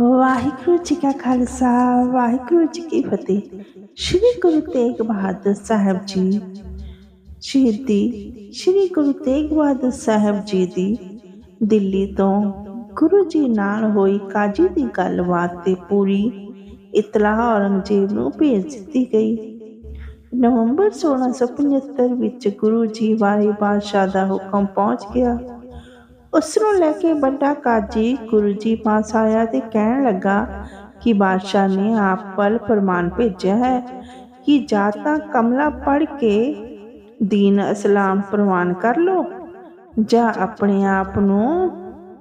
ਵਾਹਿਗੁਰੂ ਜੀ ਕਾ ਖਾਲਸਾ, ਵਾਹਿਗੁਰੂ ਜੀ ਕੀ ਫਤਿਹ। ਸ੍ਰੀ ਗੁਰੂ ਤੇਗ ਬਹਾਦਰ ਸਾਹਿਬ ਜੀ, ਸ਼ਹੀਦੀ ਸ੍ਰੀ ਗੁਰੂ ਤੇਗ ਬਹਾਦਰ ਸਾਹਿਬ ਜੀ ਦੀ ਦਿੱਲੀ ਤੋਂ ਗੁਰੂ ਜੀ ਨਾਲ ਹੋਈ ਕਾਜੀ ਦੀ ਗੱਲਬਾਤ ਤੇ ਪੂਰੀ ਇਤਲਾਹ ਔਰੰਗਜ਼ੇਬ ਨੂੰ ਭੇਜ ਦਿੱਤੀ ਗਈ। ਨਵੰਬਰ 1675 ਵਿੱਚ ਗੁਰੂ ਜੀ ਬਾਰੇ ਬਾਦਸ਼ਾਹ ਦਾ ਹੁਕਮ ਪਹੁੰਚ ਗਿਆ। ਉਸ ਨੂੰ ਲੈ ਕੇ ਵੱਡਾ ਕਾਜੀ ਗੁਰੂ ਜੀ ਪਾਸ ਆਇਆ ਤੇ ਕਹਿਣ ਲੱਗਾ ਕਿ ਬਾਦਸ਼ਾਹ ਨੇ ਆਪ ਵੱਲ ਫਰਮਾਨ ਭੇਜਿਆ ਹੈ ਕਿ ਜਾਂ ਤਾਂ ਕਮਲਾ ਪੜ੍ਹ ਕੇ ਦੀਨ ਇਸਲਾਮ ਪ੍ਰਵਾਨ ਕਰ ਲੋ ਜਾਂ ਆਪਣੇ ਆਪ ਨੂੰ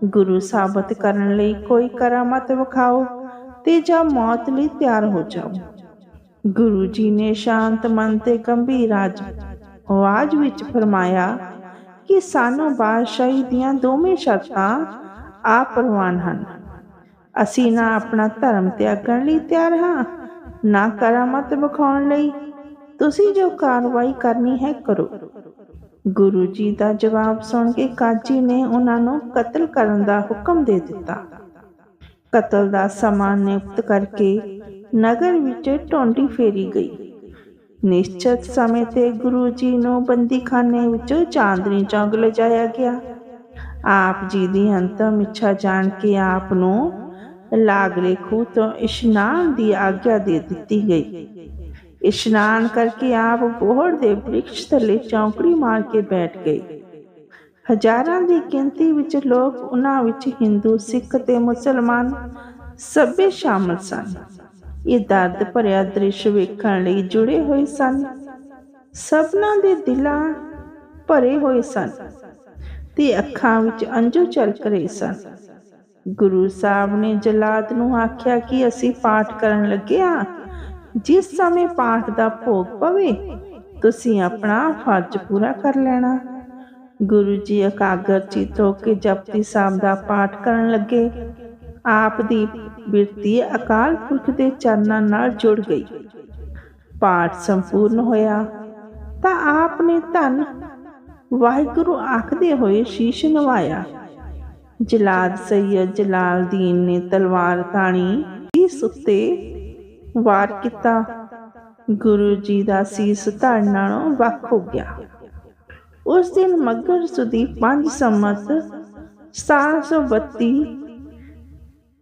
ਗੁਰੂ ਸਾਬਤ ਕਰਨ ਲਈ ਕੋਈ ਕਰਾਮਤ ਵਿਖਾਓ ਤੇ ਜਾਂ ਮੌਤ ਲਈ ਤਿਆਰ ਹੋ ਜਾਓ। ਗੁਰੂ ਜੀ ਨੇ ਸ਼ਾਂਤ ਮਨ ਤੇ ਗੰਭੀਰ ਆਵਾਜ਼ ਵਿੱਚ ਫਰਮਾਇਆ ਕਿ ਸਾਨੂੰ ਬਾਦਸ਼ਾਹੀ ਦੀਆਂ ਦੋਵੇਂ ਸ਼ਰਤਾਂ ਆਪਰਵਾਨ ਹਨ। ਅਸੀਂ ਨਾ ਆਪਣਾ ਧਰਮ ਤਿਆਗਣ ਲਈ ਤਿਆਰ ਹਾਂ, ਨਾ ਕਰਾਮਤ ਵਿਖਾਉਣ ਲਈ। ਤੁਸੀਂ ਜੋ ਕਾਰਵਾਈ ਕਰਨੀ ਹੈ, ਕਰੋ। ਗੁਰੂ ਜੀ ਦਾ ਜਵਾਬ ਸੁਣ ਕੇ ਕਾਜੀ ਨੇ ਉਹਨਾਂ ਨੂੰ ਕਤਲ ਕਰਨ ਦਾ ਹੁਕਮ ਦੇ ਦਿੱਤਾ। ਕਤਲ ਦਾ ਸਮਾਂ ਨਿਯੁਕਤ ਕਰਕੇ ਨਗਰ ਵਿੱਚ ਢੋਂਡੀ ਫੇਰੀ ਗਈ। ਨਿਸ਼ਚਿਤ ਸਮੇਂ ਤੇ ਗੁਰੂ ਜੀ ਨੂੰ ਬੰਦੀਖਾਨੇ ਵਿੱਚੋਂ ਚਾਂਦਨੀ ਚੌਂਕ ਲਿਜਾਇਆ ਗਿਆ। ਆਪ ਜੀ ਦੀ ਅੰਤਮ ਇੱਛਾ ਜਾਣ ਕੇ ਆਪ ਨੂੰ ਲਾਗਲੇ ਖੂਹ ਤੋਂ ਇਸ਼ਨਾਨ ਦੀ ਆਗਿਆ ਦੇ ਦਿੱਤੀ ਗਈ। ਇਸ਼ਨਾਨ ਕਰਕੇ ਆਪ ਬੋਹੜ ਦੇ ਬ੍ਰਿਕਸ਼ ਥੱਲੇ ਚੌਂਕੜੀ ਮਾਰ ਕੇ ਬੈਠ ਗਏ। ਹਜ਼ਾਰਾਂ ਦੀ ਗਿਣਤੀ ਵਿੱਚ ਲੋਕ ਉਹਨਾਂ ਵਿੱਚ ਹਿੰਦੂ, ਸਿੱਖ ਤੇ ਮੁਸਲਮਾਨ ਸਭੇ ਸ਼ਾਮਲ ਸਨ। ਇਹ ਦਰਦ ਭਰਿਆ ਦ੍ਰਿਸ਼ ਵੇਖਣ ਲਈ ਜੁੜੇ ਹੋਏ ਸਨ। ਸਭਨਾਂ ਦੇ ਦਿਲਾਂ ਭਰੇ ਹੋਏ ਸਨ ਤੇ ਅੱਖਾਂ ਵਿੱਚ ਅੰਜੂ ਝਲਕ ਰਹੇ ਸਨ। ਗੁਰੂ ਸਾਹਿਬ ਨੇ ਜਲਾਦ ਨੂੰ ਆਖਿਆ ਕਿ ਅਸੀਂ ਪਾਠ ਕਰਨ ਲੱਗੇ ਹਾਂ। ਜਿਸ ਸਮੇਂ ਪਾਠ ਦਾ ਭੋਗ ਪਵੇ, ਤੁਸੀਂ ਆਪਣਾ ਫਰਜ਼ ਪੂਰਾ ਕਰ ਲੈਣਾ। ਗੁਰੂ ਜੀ ਇਕਾਗਰ ਚਿੱਤ ਹੋ ਕੇ ਜਪਤੀ ਸਾਹਿਬ ਦਾ ਪਾਠ ਕਰਨ ਲੱਗੇ। ਆਪ ਦੀ ਬਿਰਤੀ ਅਕਾਲ ਪੁਰਖ ਦੇ ਚਰਨਾਂ ਨਾਲ ਜੁੜ ਗਈ। ਪਾਠ ਸੰਪੂਰਨ ਹੋਇਆ। ਤਾਂ ਆਪ ਨੇ ਧੰਨ ਵਾਹਿਗੁਰੂ ਆਖਦੇ ਹੋਏ ਸ਼ੀਸ਼ ਨਵਾਇਆ। ਜਲਾਦ ਸੈਯਦ ਜਲਾਲਦੀਨ ਨੇ ਤਲਵਾਰ ਤਾਣੀ ਇਸ ਉੱਤੇ ਵਾਰ ਕੀਤਾ। ਗੁਰੂ ਜੀ ਦਾ ਸੀਸ ਧੜ ਨਾਲੋਂ ਵੱਖ ਹੋ ਗਿਆ। ਉਸ ਦਿਨ ਮੱਘਰ ਸੁਦੀ 5 ਸੰਮਤ 1732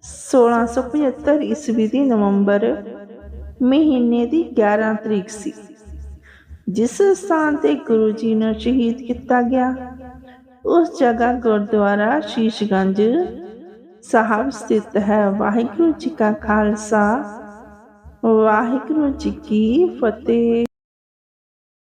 1675 ਈਸਵੀ ਦੀ ਨਵੰਬਰ ਮਹੀਨੇ ਦੀ 11 ਤਰੀਕ ਸੀ। ਜਿਸ ਸਥਾਨ ਤੇ ਗੁਰੂ ਜੀ ਨੂੰ ਸ਼ਹੀਦ ਕੀਤਾ ਗਿਆ, ਉਸ ਜਗ੍ਹਾ ਗੁਰਦੁਆਰਾ ਸ਼ੀਸ਼ਗੰਜ ਸਾਹਿਬ ਸਥਿਤ ਹੈ। ਵਾਹਿਗੁਰੂ ਜੀ ਕਾ ਖਾਲਸਾ, ਵਾਹਿਗੁਰੂ ਜੀ ਕੀ ਫਤਿਹ।